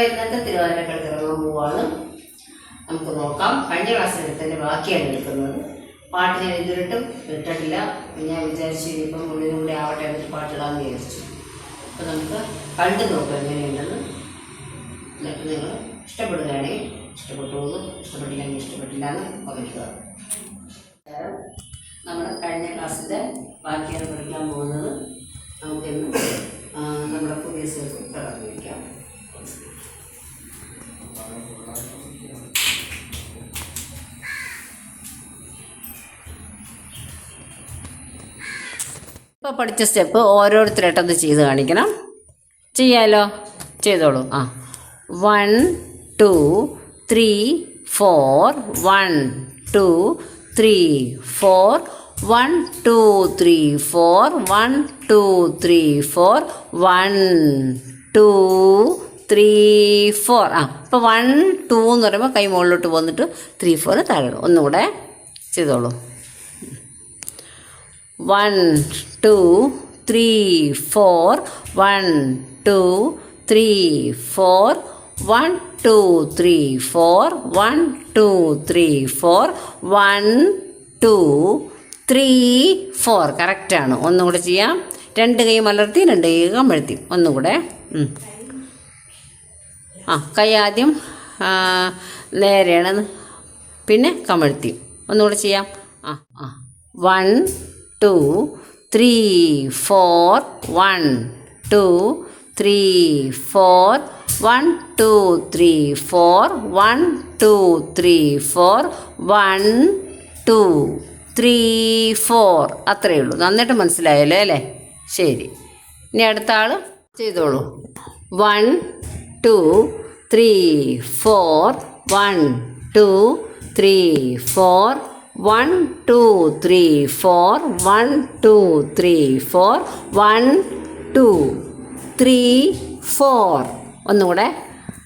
നമ്മുടെ ഇന്നത്തെ തിരുവാതിരക്കളി ഇറങ്ങാൻ പോവാണ്. നമുക്ക് നോക്കാം. കഴിഞ്ഞ ക്ലാസ്സിൽ എടുത്തതിന്റെ ബാക്കിയാണ് എടുക്കുന്നത്. പാട്ട് ഞാൻ ഇതിലിട്ടും ഇട്ടിട്ടില്ല. ഞാൻ വിചാരിച്ചു ഇനിയിപ്പം ഉള്ളിനും കൂടി ആവട്ടെ എന്നിട്ട് പാട്ടിടാമെന്ന് വിചാരിച്ചു. അപ്പോൾ നമുക്ക് കണ്ടു നോക്കാം എങ്ങനെയുണ്ടെന്ന്. എന്നിട്ട് നിങ്ങൾ ഇഷ്ടപ്പെടുകയാണെങ്കിൽ ഇഷ്ടപ്പെട്ടു ഇഷ്ടപ്പെട്ടില്ലെങ്കിൽ ഇഷ്ടപ്പെട്ടില്ല എന്ന് പറയുക നമ്മൾ കഴിഞ്ഞ ക്ലാസ്സിന്റെ ബാക്കിയാണ് പഠിക്കാൻ പോകുന്നത് നമുക്കിന്ന് ഇപ്പോൾ പഠിച്ച സ്റ്റെപ്പ് ഓരോരുത്തരായിട്ടൊന്ന് ചെയ്ത് കാണിക്കണം. ചെയ്യാലോ? ചെയ്തോളൂ. ആ. One two three four one two three four one two three four one two three four one two three four ആ. ഇപ്പോൾ വൺ ടു എന്ന് പറയുമ്പോൾ കൈ മുകളിലോട്ട് വന്നിട്ട് ത്രീ ഫോർ താഴെ. ഒന്നുകൂടെ ചെയ്തോളൂ. One two three four one two three four one two three four one two three four one two three four. കറക്റ്റാണ് ഒന്നും കൂടെ ചെയ്യാം. രണ്ട് കൈ മലർത്തി രണ്ട് കൈ കമഴ്ത്തി. ഒന്നും കൂടെ. ആ കൈ ആദ്യം നേരെയാണ്. പിന്നെ കമഴ്ത്തി. ഒന്നുകൂടെ ചെയ്യാം. ആ ആ. One two three four one two three four one two three four one two three four one two three four അത്രയേ ഉള്ളൂ. നന്നായിട്ട് മനസ്സിലായല്ലോ അല്ലേ? ശരി. ഇനി അടുത്ത ആൾ ചെയ്തോളൂ. One two three four one two three four one two three four one two three four one two three four. ഒന്നുകൂടെ.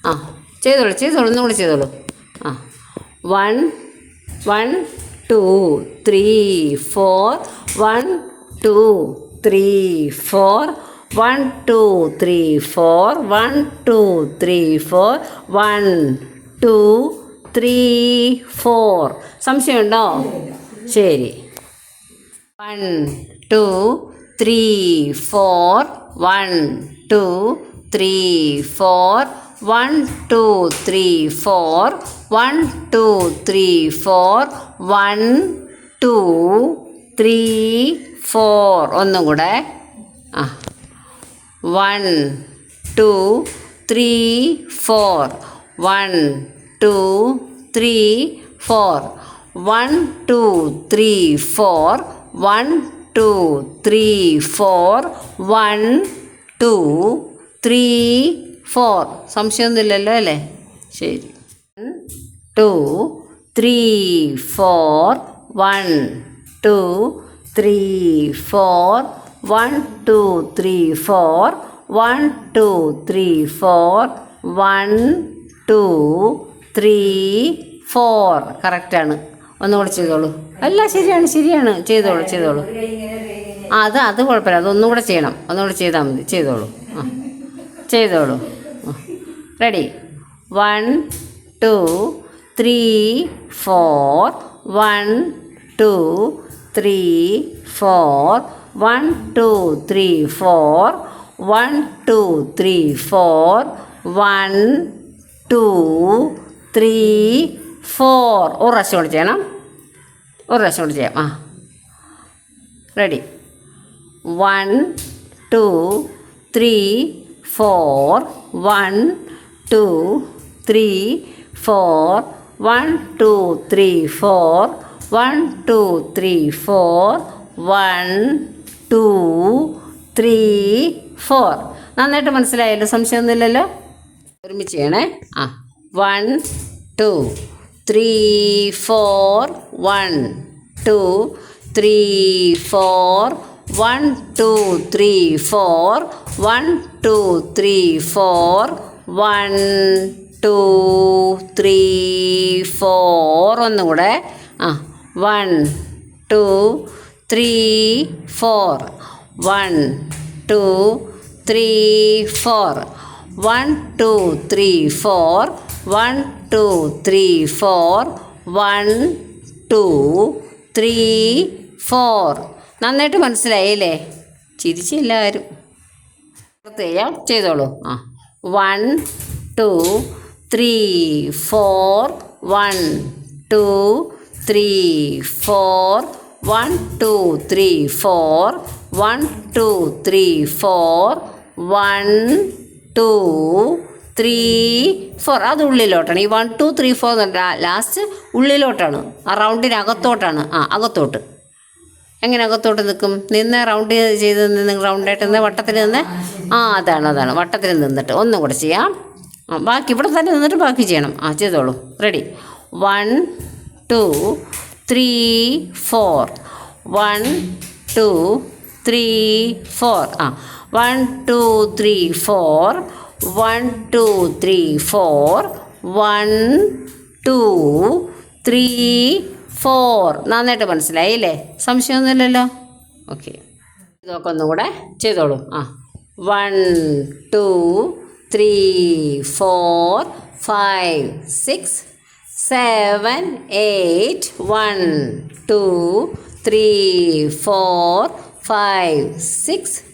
ആ ചെയ്തോളൂ ചെയ്തോളൂ ഒന്നുകൂടെ ചെയ്തോളൂ. ആ one one two three four one two three four one two three four one two three four one two three four സംശയമുണ്ടോ? ശരി. One two three four one two three four one two three four one two three four one two three four ഒന്നും കൂടെ. ആ. One two three four one two three four one two three four one two three four one two three four സംശയമൊന്നുമില്ലല്ലോ അല്ലേ? ശരി. Two three four one two three four one two three four one two three four one two three four കറക്റ്റാണ് ഒന്നുകൂടെ ചെയ്തോളൂ. അല്ല ശരിയാണ് ശരിയാണ്. ചെയ്തോളൂ ചെയ്തോളൂ. അത് അത് കുഴപ്പമില്ല. അതൊന്നും കൂടെ ചെയ്യണം. ഒന്നുകൂടെ ചെയ്താൽ മതി. ചെയ്തോളൂ. ആ. ചെയ്തോളൂ. Ready one two three four one two three four one two three four one two three four one two three four ഒരു പ്രാവശ്യം കൂടെ ചെയ്യണം. ഒരു പ്രാവശ്യം കൂടെ ചെയ്യാം. ആ. Ready one two three four one two three four one two three four one two three four one two three four നന്നായിട്ട് മനസ്സിലായല്ലോ സംശയമൊന്നുമില്ലല്ലോ? ഒരുമിച്ച് ചെയ്യണേ. ആ. One two three four one two three four one two three four one two three four one two three four ഒന്നുകൂടെ ആ one two three four one two three four one two three four one two three four. One two three four. നന്നായിട്ട് മനസ്സിലായില്ലേ ചിരിച്ചില്ലാരും ചെയ്യാം ചെയ്തോളൂ. ആ. One two three four. One two three four. One two three four. One two three four. One two three four അത് ഉള്ളിലോട്ടാണ്. ഈ one two three four last ഉള്ളിലോട്ടാണ്. ആ റൗണ്ടിനകത്തോട്ടാണ് ആ അകത്തോട്ട്. എങ്ങനെ അകത്തോട്ട് നിൽക്കും? നിന്ന് റൗണ്ട് ചെയ്ത് നിന്ന് റൗണ്ടായിട്ട് നിന്ന് വട്ടത്തിൽ നിന്ന്? ആ അതാണ് അതാണ്. വട്ടത്തിൽ നിന്നിട്ട് ഒന്നും കൂടെ ചെയ്യാം. ബാക്കി ഇവിടെ തന്നെ നിന്നിട്ട് ബാക്കി ചെയ്യണം. ആ ചെയ്തോളൂ. Ready one two three four one two three four ആ one two three four one two three four. One two three four. നന്നായിട്ട് മനസ്സിലായി അല്ലേ സംശയമൊന്നുമില്ലല്ലോ? ഓക്കെ. ഇതൊക്കെ ഒന്നും കൂടെ ചെയ്തോളൂ. ആ. One two three four five six seven eight one two three four five six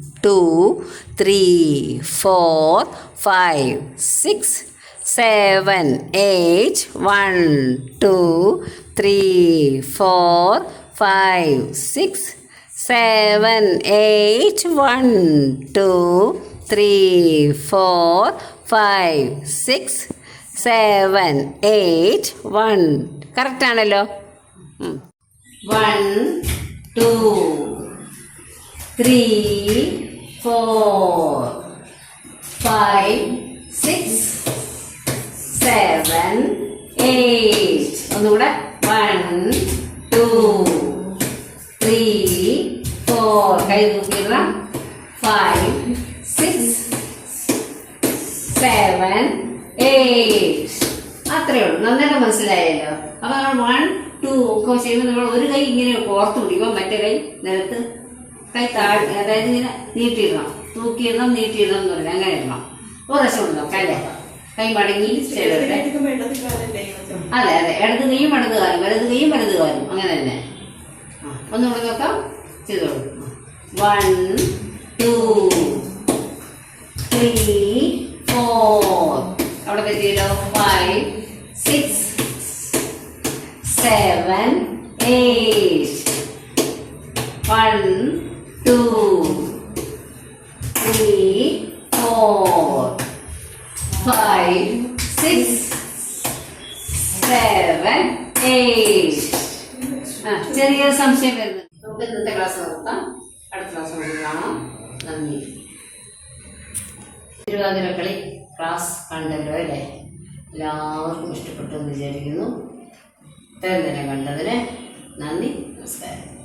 Two three four five six seven eight one two three four five six seven eight one two three four five six seven eight one കറക്റ്റാണല്ലോ one two three four five, six, seven, eight. ഒന്നുകൂടെ. One two three four കൈ തൂക്കിയിടാം five six seven eight അത്രയേ ഉള്ളൂ. നന്നായിട്ട് മനസ്സിലായല്ലോ. അപ്പൊ നമ്മൾ one two ഒക്കെ ചെയ്യുമ്പോൾ നമ്മൾ ഒരു കൈ ഇങ്ങനെ കോർത്ത് പിടിക്കുമ്പോൾ മറ്റേ കൈ നിലത്ത് കൈ താഴെ അതായത് ഇങ്ങനെ നീട്ടിയിടണം. തൂക്കിയിടണം നീട്ടിയിടണം എന്ന് പറഞ്ഞാൽ അങ്ങനെ ഇടണം. ഒരു പ്രാവശ്യം കൊണ്ട് കല്ലേ കൈ മടങ്ങി അതെ അതെ. ഇടത് നെയ്യും ഇടത് കാലും വലത് നെയ്യും വലത് കാലും. അങ്ങനെ തന്നെ. ഒന്ന് ഒന്നുകൂടെ നോക്കാം. ചെയ്തോളൂ. വൺ ടു ത്രീ ഫോർ അവിടെ തെറ്റിയല്ലോ five six seven eight one two three four five six seven eight ആ ചെറിയൊരു സംശയം വരുന്നത് നമുക്ക് ഇന്നത്തെ ക്ലാസ് നിർത്താം അടുത്ത ക്ലാസ് നമുക്ക് കാണാം. നന്ദി. തിരുവാതിരക്കളി ക്ലാസ് കണ്ടല്ലോ അല്ലേ? എല്ലാവർക്കും ഇഷ്ടപ്പെട്ടു എന്ന് വിചാരിക്കുന്നു. ഇത്രയും തന്നെ കണ്ടതിന് നന്ദി നമസ്കാരം.